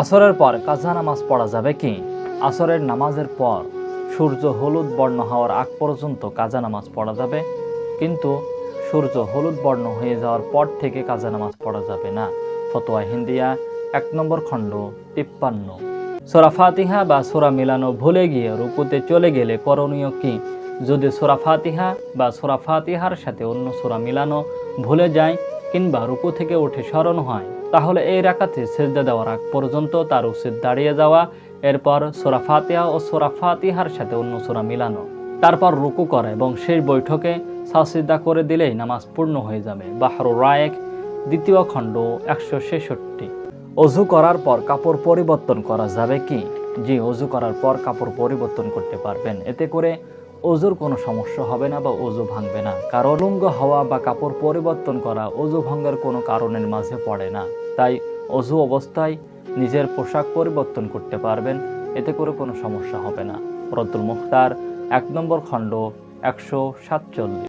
আসরের পর কাজা নামাজ পড়া যাবে কি? আসরের নামাজের পর সূর্য হলুদ বর্ণ হওয়ার আগ পর্যন্ত কাজা নামাজ পড়া যাবে, কিন্তু সূর্য হলুদ বর্ণ হয়ে যাওয়ার পর থেকে কাজা নামাজ পড়া যাবে না। ফতোয়া হিন্দিয়া, এক নম্বর খণ্ড, তিপ্পান্ন। সোরা ফাতিহা বা সোরা মিলানো ভুলে গিয়ে রুকুতে চলে গেলে করণীয় কি? যদি সোরা ফাতিহা বা সোরা ফাতিহার সাথে অন্য সোরা মিলানো ভুলে যায় কিংবা রুকু থেকে উঠে স্মরণ হয়, তাহলে এই রাকাতে সেজদা দেওয়ার আগ পর্যন্ত তার উচিত দাঁড়িয়ে যাওয়া, এরপর সোরা ফাতিহা ও সোরা ফাতিহার সাথে অন্য সোরা মিলানো। তারপর রুকু করা এবং শেষ বৈঠকে সাসিদা করে দিলেই নামাজ পূর্ণ হয়ে যাবে। বাহরু রায়েক, দ্বিতীয় খণ্ড, একশো ছেষট্টি। অজু করার পর কাপড় পরিবর্তন করা যাবে কি? জি, অজু করার পর কাপড় পরিবর্তন করতে পারবেন। এতে করে অজুর কোনো সমস্যা হবে না বা অজু ভাঙবে না। কারণ লুঙ্গ, হওয়া বা কাপড় পরিবর্তন করা অজু ভাঙ্গার কোনো কারণের মাঝে পড়ে না। তাই অজু অবস্থায় নিজের পোশাক পরিবর্তন করতে পারবেন, এতে করে কোনো সমস্যা হবে না। রদ্দুল মুখতার, এক নম্বর খণ্ড, একশো সাতচল্লিশ।